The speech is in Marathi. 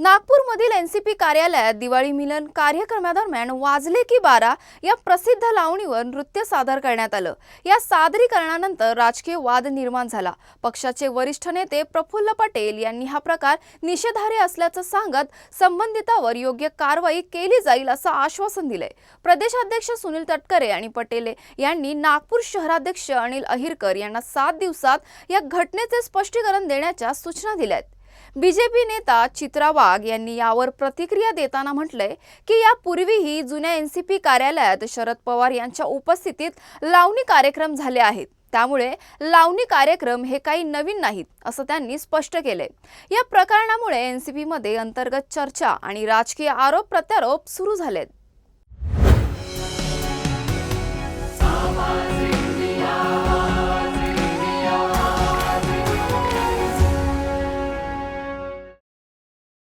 नागपूरमधील एनसीपी कार्यालयात दिवाळी मिलन कार्यक्रमादरम्यान वाजले की बारा या प्रसिद्ध लावणीवर नृत्य सादर करण्यात आलं. या सादरीकरणानंतर राजकीय वाद निर्माण झाला. पक्षाचे वरिष्ठ नेते प्रफुल्ल पटेल यांनी हा प्रकार निषेधार्ह असल्याचं सांगत संबंधितावर योग्य कारवाई केली जाईल असं आश्वासन दिलंय. प्रदेशाध्यक्ष सुनील तटकरे आणि पटेले यांनी नागपूर शहराध्यक्ष अनिल अहिरकर यांना सात दिवसात या घटनेचे स्पष्टीकरण देण्याच्या सूचना दिल्या आहेत बीजेपी नेता चित्रा वाघ यांनी यावर प्रतिक्रिया देताना म्हटलंय की यापूर्वीही जुन्या एनसीपी कार्यालयात शरद पवार यांच्या उपस्थितीत लावणी कार्यक्रम झाले आहेत. त्यामुळे लावणी कार्यक्रम हे काही नवीन नाहीत असं त्यांनी स्पष्ट केलंय. या प्रकरणामुळे एनसीपी मध्ये अंतर्गत चर्चा आणि राजकीय आरोप प्रत्यारोप सुरू झालेत.